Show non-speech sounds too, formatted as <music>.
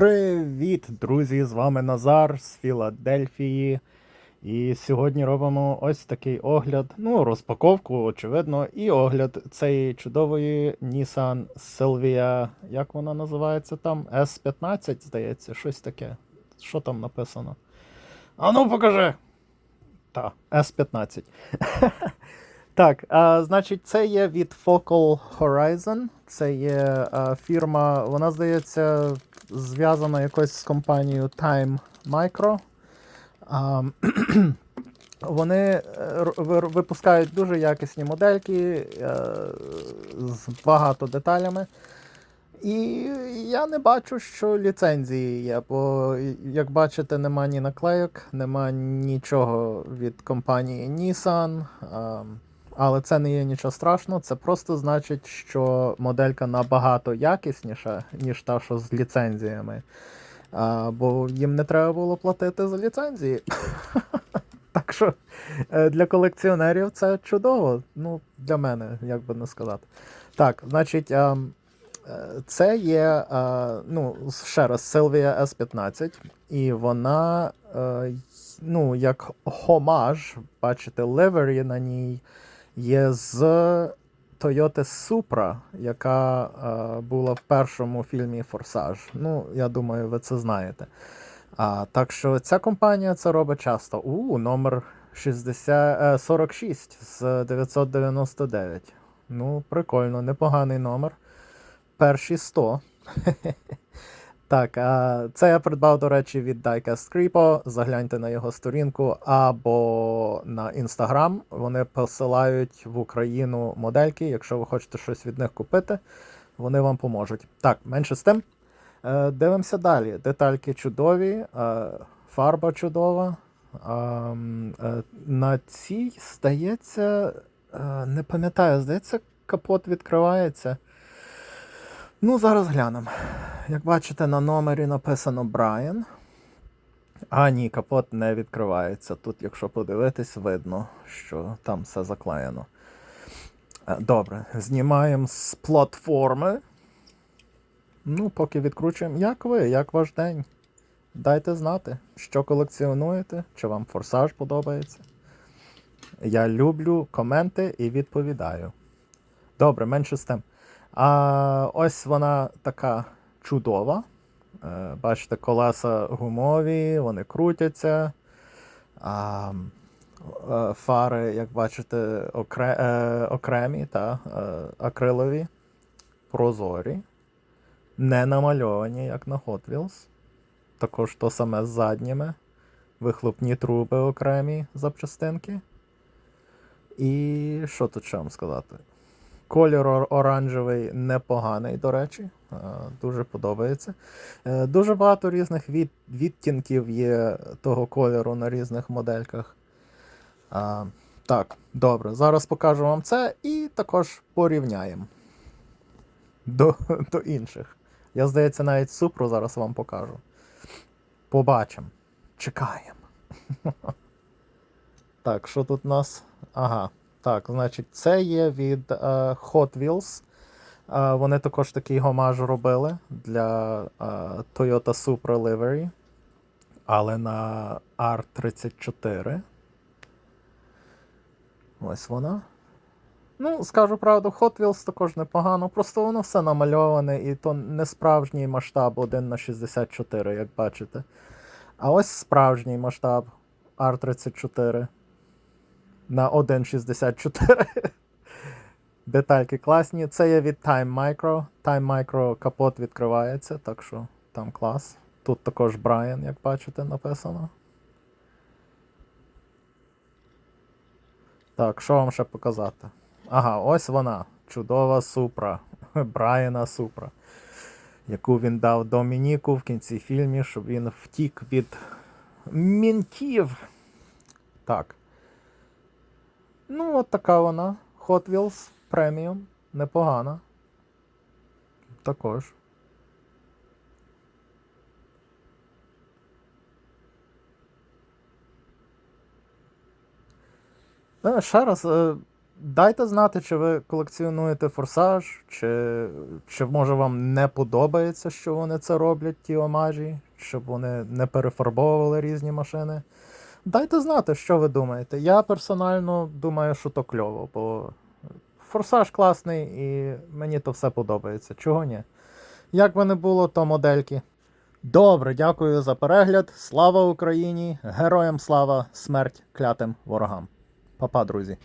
Привіт, друзі! З вами Назар з Філадельфії. І сьогодні робимо ось такий огляд, ну, розпаковку, очевидно, і огляд цієї чудової Nissan Silvia, як вона називається там? S15, здається, щось таке. Що там написано? А ну покажи! Та, S15. <laughs> Так, а, значить, це є від Focal Horizon. Це є а, фірма, вона здається, зв'язана якось з компанією Time Micro. <clears throat> Вони е, випускають дуже якісні модельки е, з багато деталями. І я не бачу, що ліцензії є, бо, як бачите, нема ні наклейок, нема нічого від компанії Nissan. Але це не є нічого страшного, це просто значить, що моделька набагато якісніша, ніж та, що з ліцензіями. А, бо їм не треба було платити за ліцензії. <laughs> Так що е, для колекціонерів це чудово. Ну, для мене, як би не сказати. Так, значить, ем, е, це є, е, ну, ще раз, Sylvia S15, і вона, ну, як хомаж, бачите, livery на ній є з Toyota Supra, яка е, була в першому фільмі Форсаж. Ну, я думаю, ви це знаєте. А, так що ця компанія це робить часто. У, номер 60, е, 46 з 999. Ну, прикольно, непоганий номер. Перші 100. <laughs> Так, це я придбав, до речі, від Diecast Creepo. Загляньте на його сторінку або на Instagram. Вони посилають в Україну модельки. Якщо ви хочете щось від них купити, вони вам поможуть. Так, менше з тим. Е, Дивимося далі. Детальки чудові, е, фарба чудова. Е, На цій, здається, не пам'ятаю, здається, капот відкривається. Ну, зараз глянемо. Як бачите, на номері написано Брайан. А, ні, капот не відкривається. Тут, якщо подивитись, видно, що там все заклеєно. Е, Добре, знімаємо з платформи. Ну, поки відкручуємо. Як ви? Як ваш день? Дайте знати, що колекціонуєте, чи вам форсаж подобається. Я люблю коменти і відповідаю. Добре, менше з тим. А ось вона така чудова. Е, Бачите, колеса гумові, вони крутяться. А, е, фари, як бачите, окре, е, окремі та акрилові, прозорі, не намальовані, як на Hot Wheels. Також то саме з задніми. Вихлопні труби окремі запчастинки. І що тут ще вам сказати? Колір оранжевий непоганий, до речі. Е, Дуже подобається. Е, Дуже багато різних від, відтінків є того кольору на різних модельках. А, так, добре. Зараз покажу вам це і також порівняємо до, до інших. Я, здається, навіть супру зараз вам покажу. Побачимо. Чекаємо. <laughs> Так, що тут у нас? Ага. Так, значить, це є від е, Hot Wheels. Е, вони також такий гомаж робили для е, Toyota Supra Livery, але на R34. Ось вона. Ну, скажу правду, Hot Wheels також непогано, просто воно все намальоване, і то не справжній масштаб 1 на 64, як бачите. А ось справжній масштаб R34 на 1,64. Детальки класні. Це є від Time Micro. Time Micro капот відкривається, так що там клас. Тут також Brian, як бачите, написано. Так, що вам ще показати? Ага, ось вона. Чудова супра. <laughs> Брайана Супра. Яку він дав Домініку в кінці фільму, щоб він втік від мінтів. Так. Ну, от така вона. Hot Wheels Premium. Непогана. Також. Е, Ще раз, е, Дайте знати, чи ви колекціонуєте форсаж, чи, чи може вам не подобається, що вони це роблять, ті омажі, щоб вони не перефарбовували різні машини. Дайте знати, що ви думаєте. Я персонально думаю, що то кльово, бо форсаж класний і мені то все подобається. Чого ні? Як би не було, то модельки. Добре, дякую за перегляд. Слава Україні! Героям слава! Смерть клятим ворогам. Па-па, друзі!